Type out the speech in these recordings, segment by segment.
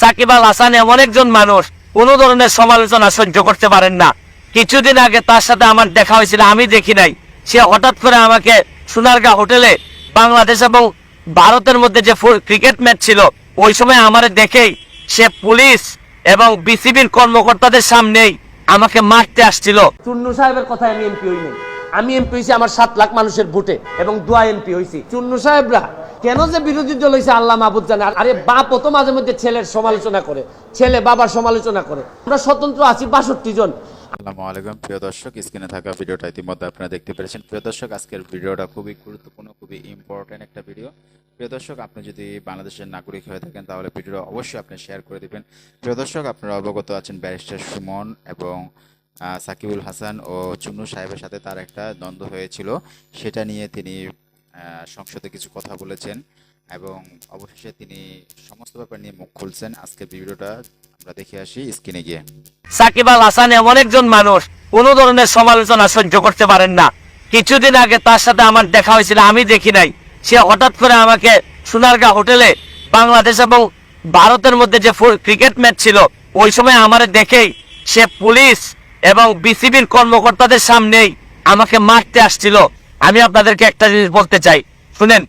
সাকিব আল হাসান এমন একজন মানুষ, কোন ধরনের সমালোচনা সহ্য করতে পারেন না। কিছুদিন আগে তার সাথে আমার দেখা হয়েছিল, আমি দেখি নাই। সে হঠাৎ করে আমাকে সোনারগাঁ হোটেলে বাংলাদেশ এবং ভারতের মধ্যে যে ক্রিকেট ম্যাচ ছিল, ওই সময় আমার দেখেই সে পুলিশ এবং বিসিবির কর্মকর্তাদের সামনেই আমাকে মারতে আসছিল। চুন্নু সাহেবের কথায় আমি এমপি হইনি। আমি এমপি হয়েছি আমার সাত লাখ মানুষের ভোটে এবং দোয়া এমপি হয়েছি চুন্নু সাহেবরা কেন যে বিরোধী দল হয়েছে আল্লাহ মাহবুদ জানে? আরে বাপ তো মাঝে মধ্যে ছেলের সমালোচনা করে, ছেলে বাবার সমালোচনা করে। আমরা স্বতন্ত্র আছি বাষট্টি জন। আসসালামু আলাইকুম, প্রিয় দর্শক, স্ক্রিনে থাকা ভিডিওটা ইতিমধ্যে আপনারা দেখতে পেরেছেন। প্রিয় দর্শক, আজকের ভিডিওটা খুবই গুরুত্বপূর্ণ, খুবই ইম্পর্টেন্ট একটা ভিডিও। প্রিয় দর্শক, আপনি যদি বাংলাদেশের নাগরিক হয়ে থাকেন, তাহলে ভিডিওটা অবশ্যই আপনি শেয়ার করে দিবেন। প্রিয় দর্শক, আপনারা অবগত আছেন ব্যারিস্টার সুমন এবং সাকিবুল হাসান ও চুন্নু সাহেবের সাথে তার একটা দ্বন্দ্ব হয়েছিল। সেটা নিয়ে তিনি সংসদে কিছু কথা বলেছেন এবং অবশেষে তিনি সমস্ত ব্যাপার নিয়ে মুখ খুলছেন। আজকের ভিডিওটা আমরা দেখে আসি স্ক্রিনে গিয়ে। সাকিব আল হাসান এমন একজন মানুষ, কোন ধরনের সমালোচনা সহ্য করতে পারেন না। কিছুদিন আগে তার সাথে আমার দেখা হয়েছিল, আমি দেখি নাই। সে হঠাৎ করে আমাকে সোনারগাঁ হোটেলে বাংলাদেশ এবং ভারতের মধ্যে যে ক্রিকেট ম্যাচ ছিল, ওই সময় আমার দেখেই সে পুলিশ এবং বিসিবির কর্মকর্তাদের সামনেই আমাকে মারতে আসছিল। আমি আপনাদেরকে একটা জিনিস বলতে চাই। শুনেন,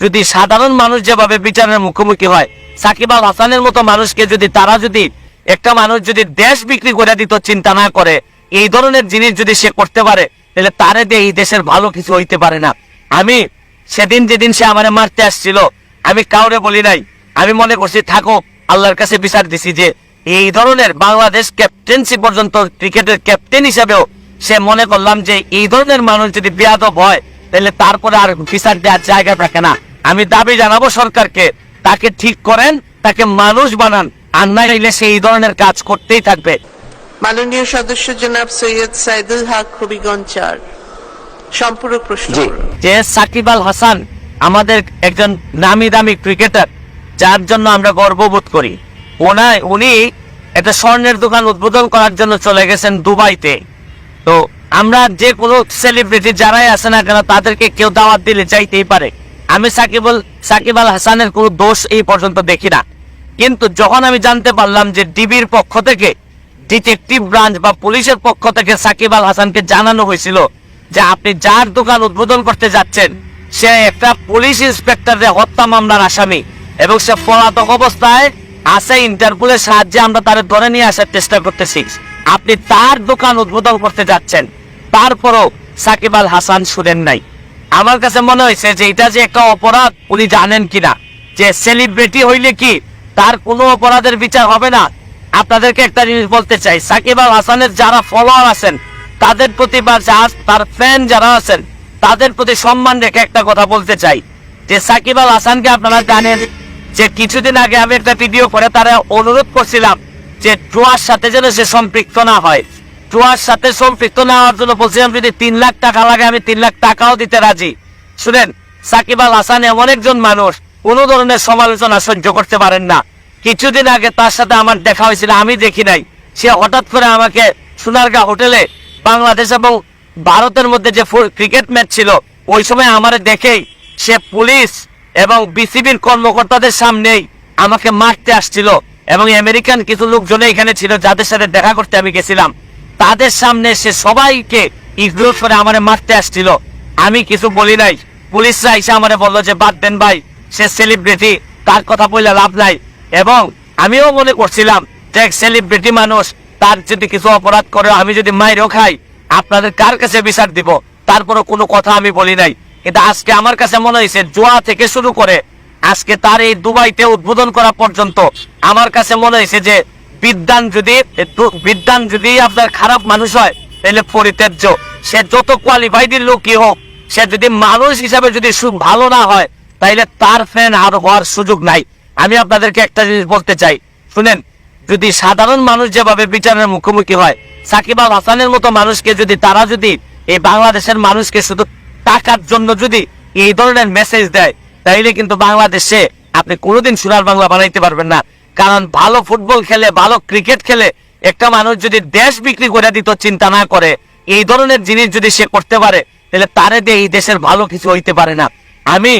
যদি সাধারণ মানুষ যেভাবে বিচারের মুখোমুখি হয়, সাকিব আল হাসানের মতো মানুষকে যদি তারা যদি, একটা মানুষ যদি দেশ বিক্রি করে দিত, চিন্তা না করে, এই ধরনের জিনিস যদি সে করতে পারে, তাহলে তারে দিয়ে এই দেশের ভালো কিছু হইতে পারে না। আমি সেদিন যেদিন সে আমারে মারতে আসছিল, আমি কাউরে বলি নাই। আমি মনে করছি, থাকো, আল্লাহর কাছে বিচার দিছি যে, এই ধরনের বাংলাদেশ ক্যাপ্টেন্সি পর্যন্ত ক্রিকেটের ক্যাপ্টেন হিসেবেও সে মনে করলাম যে এই ধরনের মানুষ যদি বেয়াদব হয় তাহলে তারপরে আর বিচার দেওয়ার জায়গা থাকে না। আমি দাবি জানাব সরকারকে তাকে ঠিক করেন তাকে মানুষ বানান আর না হইলে সে এই ধরনের কাজ করতেই থাকবে। মাননীয় সদস্য জনাব সৈয়দ সাইদুল হক হবিগঞ্জার সম্পূরক প্রশ্ন যে সাকিব আল হাসান আমাদের একজন নামি দামি ক্রিকেটার যার জন্য আমরা গর্ববোধ করি। ওনায় উনি একটা স্বর্ণের দোকান উদ্বোধন করার জন্য চলে গেছেন দুবাইতে। তো আমরা যে কোনো সেলিব্রিটি যারাই আছে না কেন, তাদেরকে কেউ দাওয়াত দিলে চাইতেই পারে। আমি সাকিবুল সাকিব আল হাসানের কোনো দোষ এই পর্যন্ত দেখি না। কিন্তু যখন আমি জানতে পারলাম যে ডিবির পক্ষ থেকে ডিটেকটিভ ব্রাঞ্চ বা পুলিশের পক্ষ থেকে সাকিব আল হাসানকে জানানো হয়েছিল যে আপনি যার দোকান উদ্বোধন করতে যাচ্ছেন, সে একটা পুলিশ ইন্সপেক্টরের হত্যা মামলার আসামি এবং সে পলাতক অবস্থায় আছে ইন্টারপোলের সাহায্যে আমরা তার ধরে নিয়ে আসার চেষ্টা করতেছি। আপনি তার দোকান উদ্বোধন করতে যাচ্ছেন। তারপরও সাকিব আল হাসান শুনেন নাই। আমার কাছে মনে হয়েছে যে এটা যে একটা অপরাধ, উনি জানেন কিনা? যে সেলিব্রিটি হইলে কি তার কোনো অপরাধের বিচার হবে না? আপনাদেরকে একটা জিনিস বলতে চাই, সাকিব আল হাসানের যারা ফলোয়ার আছেন, তাদের প্রতি বা তার ফ্যান যারা আছেন, তাদের প্রতি সম্মান রেখে একটা কথা বলতে চাই। যে সাকিব আল হাসানকে আপনারা জানেন যে কিছুদিন আগে আমি একটা ভিডিও করে তারা অনুরোধ করছিলাম যে ড্রোয়ার সাথে যেন সে সম্পৃক্ত না হয়। ড্রোয়ার সাথে সম্পৃক্ত না হওয়ার জন্য বলছিলাম যদি তিন লাখ টাকা লাগে, আমি তিন লাখ টাকাও দিতে রাজি। শুনেন, সাকিব আল হাসান এমন একজন মানুষ, কোন ধরনের সমালোচনা সহ্য করতে পারেন না। কিছুদিন আগে তার সাথে আমার দেখা হয়েছিল, আমি দেখি নাই। সে হঠাৎ করে আমাকে সোনারগাঁ হোটেলে বাংলাদেশ এবং ভারতের মধ্যে যে ক্রিকেট ম্যাচ ছিল, ওই সময় আমার দেখেই সে পুলিশ এবং বিসিবির কর্মকর্তাদের সামনেই আমাকে মারতে আসছিল। এবং আমেরিকান কিছু লোকজন এখানে ছিল, যাদের সাথে দেখা করতে আমি গেছিলাম। তাদের সামনে সে সবাইকে ইগনোর করে আমারে মারতে আসছিল। আমি কিছু বলি নাই। পুলিশরা এসে আমারে বলল যে, বাদ দেন ভাই, সে সেলিব্রিটি তার কথা বললে লাভ নাই। এবং আমিও মনে করছিলাম যে, এক সেলিব্রিটি মানুষ, তার যদি কিছু অপরাধ করে, আমি যদি মাইরও খাই, আপনাদের কার কাছে বিচার দিব? তারপরে কোনো কথা আমি বলি নাই। কিন্তু আজকে আমার কাছে মনে হয়েছে, জোয়া থেকে শুরু করে আজকে তার এই দুবাইতে উদ্বোধন করা পর্যন্ত আমার কাছে মনে হয়েছে যে বিদ্যান যদি বিদ্যান যদি আপনার খারাপ মানুষ হয়, তাহলে পরিত্যাজ্য। সে যত কোয়ালিফাইড লোকই হোক, সে যদি মানুষ হিসাবে যদি ভালো না হয় তাইলে তার ফ্যান আর হওয়ার সুযোগ নাই। আমি আপনাদেরকে একটা জিনিস বলতে চাই। শুনেন, যদি সাধারণ মানুষ যেভাবে বিচারের মুখোমুখি হয়, সাকিব আল হাসানের মতো মানুষকে যদি, তারা যদি এই বাংলাদেশের মানুষকে শুধু টাকার জন্য যদি এই ধরনের মেসেজ দেয় তাইলে কিন্তু বাংলাদেশে আপনি কোনোদিন সোনার বাংলা বানাইতে পারবেন না। কারণ ভালো ফুটবল খেলে, ভালো ক্রিকেট খেলে একটা মানুষ যদি দেশ বিক্রি করে দিত, চিন্তা না করে, এই ধরনের জিনিস যদি সে করতে পারে, তাহলে তারে দিয়ে এই দেশের ভালো কিছু হইতে পারে না। আমি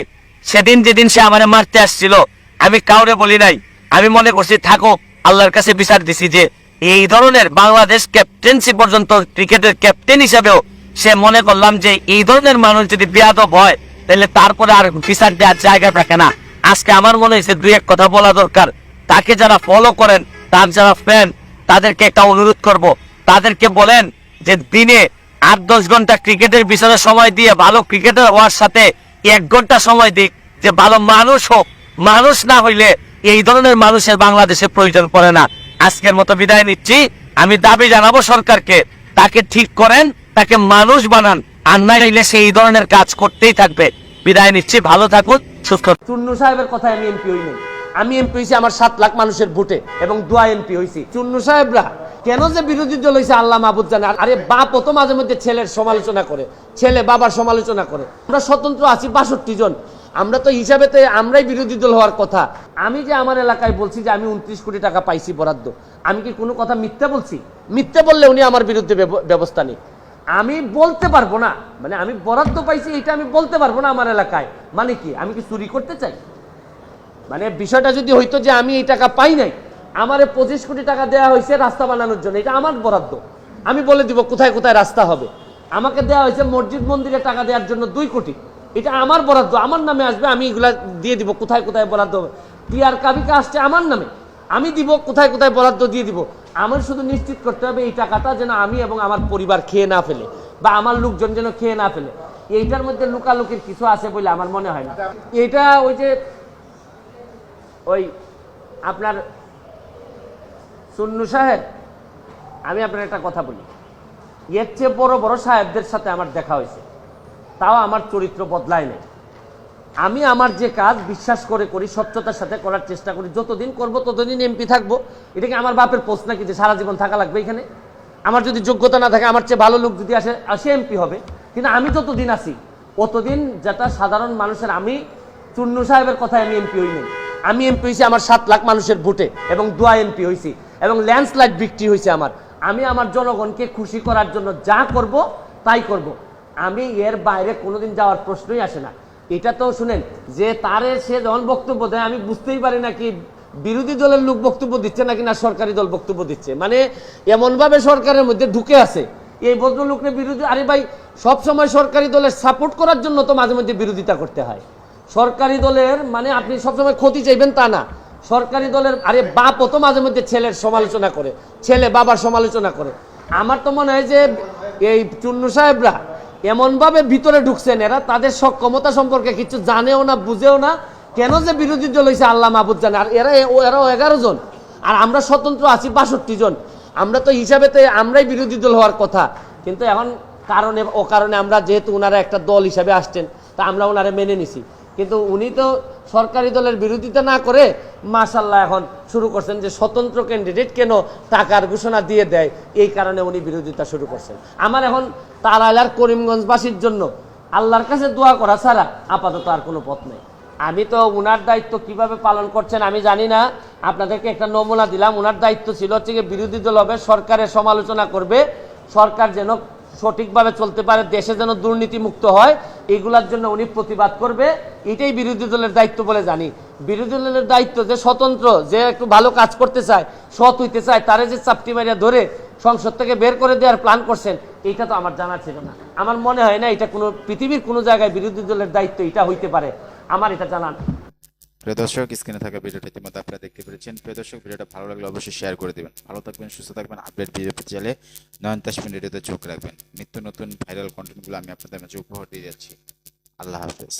সেদিন যেদিন সে আমারে মারতে আসছিল, আমি কাউরে বলি নাই। আমি মনে করছি থাকুক আল্লাহর কাছে বিচার দিছি যে এই ধরনের বাংলাদেশ ক্যাপ্টেন্সি পর্যন্ত ক্রিকেটের ক্যাপ্টেন হিসেবেও সে মনে করলাম যে এই ধরনের মানুষ যদি বেয়াদব হয় তাহলে তারপরে আর বিচার দেওয়ার জায়গা থাকে না। আজকে আমার মনে হয়েছে দুই এক কথা বলা দরকার। তাকে যারা ফলো করেন, তার যারা ফ্যান তাদেরকে একটা অনুরোধ করব। তাদেরকে বলেন যে দিনে আট দশ ঘণ্টা ক্রিকেটের পিছনে সময় দিয়ে ভালো ক্রিকেটার হওয়ার সাথে এক ঘণ্টা সময় দিক, যে ভালো মানুষ হোক। মানুষ না হইলে এই ধরনের মানুষের বাংলাদেশে প্রয়োজন পড়ে না। আজকের মতো বিদায় নিচ্ছি। আমি দাবি জানাব সরকারকে, তাকে ঠিক করেন, তাকে মানুষ বানান। আর না হইলে সে ধরনের কাজ করতেই থাকবে। বিদায় নিচ্ছি, ভালো থাকুন, সুস্থ চুন্নু সাহেবের কথায় আমি এমপি হই নাই। আমি এমপি হয়েছি আমার সাত লাখ মানুষের ভোটে এবং দোয়া এমপি হয়েছি চুন্নু সাহেবরা, কেন যে বিরোধী দল হয়েছে আল্লাহ মাহবুদ জানে? আরে বাপও তো মাঝে মধ্যে ছেলের সমালোচনা করে, ছেলে বাবার সমালোচনা করে। আমরা স্বতন্ত্র আছি বাষট্টি জন। আমরা তো হিসাবেতে আমরাই বিরোধী দল হওয়ার কথা। আমি যে আমার এলাকায় বলছি যে আমি উনত্রিশ কোটি টাকা পাইছি বরাদ্দ, আমি কি কোনো কথা মিথ্যা বলছি? মিথ্যা বললে উনি আমার বিরুদ্ধে ব্যব- ব্যবস্থা নেই। আমি বলতে পারব না। মানে আমি বরাদ্দ পাইছি, এটা আমি বলতে পারব না আমার এলাকায়। মানে কি? আমি কি চুরি করতে চাই? মানে বিষয়টা যদি হইতো যে আমি এই টাকা পাই নাই, আমার পঁচিশ কোটি টাকা দেওয়া হয়েছে রাস্তা বানানোর জন্য, এটা আমার বরাদ্দ। আমি বলে দিব কোথায় কোথায় রাস্তা হবে। আমাকে দেওয়া হয়েছে মসজিদ মন্দিরে টাকা দেওয়ার জন্য দুই কোটি। এটা আমার বরাদ্দ, আমার নামে আসবে, আমি এগুলা দিয়ে দিব, কোথায় কোথায় বরাদ্দ হবে। টিআর কাবিকা আসছে আমার নামে। আমি দিব, কোথায় কোথায় বরাদ্দ দিয়ে দিব? আমার শুধু নিশ্চিত করতে হবে এই টাকাটা যেন আমি এবং আমার পরিবার খেয়ে না ফেলে বা আমার লোকজন যেন খেয়ে না ফেলে। এইটার মধ্যে লুকালুকির কিছু আছে বলে আমার মনে হয় না। এটা ওই যে ওই আপনার সুন্নু সাহেব, আমি আপনার একটা কথা বলি। এর চেয়ে বড় বড় সাহেবদের সাথে আমার দেখা হয়েছে। তাও আমার চরিত্র বদলায় নেই। আমি আমার যে কাজ বিশ্বাস করে করি, সত্যতার সাথে করার চেষ্টা করি, যতদিন করব ততদিন এমপি থাকব। এটা কি আমার বাপের পোস্ট নাকি যে সারা জীবন থাকা লাগবে এখানে? আমার যদি যোগ্যতা না থাকে, আমার চেয়ে ভালো লোক যদি আসে আসে এমপি হবে। কিন্তু আমি যতদিন আছি, অতদিন যেটা সাধারণ মানুষের, আমি চুন্নু সাহেবের কথায় আমি এমপি হইনি আমি এমপি হয়েছি আমার সাত লাখ মানুষের ভোটে এবং দোয়া এমপি হয়েছি এবং ল্যান্ডস্লাইড বিক্রি হয়েছে আমার। আমি আমার জনগণকে খুশি করার জন্য যা করব, তাই করব। আমি এর বাইরে কোনোদিন যাওয়ার প্রশ্নই আসে না। এটা তো শুনেন, যে তারে সে যখন বক্তব্য দেয়, আমি বুঝতেই পারি না কি বিরোধী দলের লোক বক্তব্য দিচ্ছে নাকি না সরকারি দল বক্তব্য দিচ্ছে। মানে এমনভাবে সরকারের মধ্যে ঢুকে আছে। এই ভদ্রলোকের বিরোধী, আরে ভাই, সব সময় সরকারি দলের সাপোর্ট করার জন্য তো মাঝে মধ্যে বিরোধিতা করতে হয়। সরকারি দলের মানে আপনি সবসময় ক্ষতি চাইবেন তা না। সরকারি দলের, আরে বাপ তো মাঝে মধ্যে ছেলের সমালোচনা করে, ছেলে বাবার সমালোচনা করে। আমার তো মনে হয় যে এই চুন্নু সাহেবরা এমনভাবে ভিতরে ঢুকছেন এরা, তাদের সক্ষমতা সম্পর্কে কিছু জানেও না, বুঝেও না। কেন যে বিরোধী দল হয়েছে আল্লাহ মাহবুদ জানে। আর এরা, এরাও এগারো জন। আর আমরা স্বতন্ত্র আছি বাষট্টি জন। আমরা তো হিসাবে তো আমরাই বিরোধী দল হওয়ার কথা। কিন্তু এখন কারণে, ও কারণে আমরা যেহেতু ওনারা একটা দল হিসাবে আসছেন, তা আমরা ওনারা মেনে নিছি। কিন্তু উনি তো সরকারি দলের বিরোধিতা না করে মাসাল্লাহ এখন শুরু করছেন যে স্বতন্ত্র ক্যান্ডিডেট কেন টাকার ঘোষণা দিয়ে দেয়? এই কারণে উনি বিরোধিতা শুরু করছেন। আমার এখন তারাইলার করিমগঞ্জবাসীর জন্য আল্লাহর কাছে দোয়া করা ছাড়া আপাতত আর কোনো পথ নেই। আমি তো উনার দায়িত্ব কীভাবে পালন করছেন আমি জানি না। আপনাদেরকে একটা নমুনা দিলাম। উনার দায়িত্ব ছিল হচ্ছে বিরোধী দল হবে, সরকারের সমালোচনা করবে। সরকার যেন সঠিকভাবে চলতে পারে, দেশে যেন দুর্নীতি মুক্ত হয়, এগুলার জন্য উনি প্রতিবাদ করবে, এটাই বিরোধী দলের দায়িত্ব বলে জানি। বিরোধী দলের দায়িত্ব যে স্বতন্ত্র, যে একটু ভালো কাজ করতে চায়, সৎ হইতে চায়, তারে যে চাপটি মারিয়া ধরে সংসদ থেকে বের করে দেওয়ার প্ল্যান করছেন, এইটা তো আমার জানা ছিল না। আমার মনে হয় না এটা কোনো, পৃথিবীর কোনো জায়গায় বিরোধী দলের দায়িত্ব এটা হইতে পারে। আমার এটা জানা প্রিয় দর্শক, স্ক্রিনে থাকা ভিডিওটা ইতিমধ্যে আপনারা দেখতে পেরেছেন। প্রিয় দর্শক, ভিডিওটা ভালো লাগলে অবশ্যই শেয়ার করে দিবেন। ভালো থাকবেন, সুস্থ থাকবেন আপডেট ভিডিও চাইলে নয়ন তাসমিন রেডিওতে চোখ রাখবেন। নিত্য নতুন ভাইরাল কন্টেন্টগুলো আমি আপনাদের মাঝে উপহার দিয়ে যাচ্ছি। আল্লাহ হাফেজ।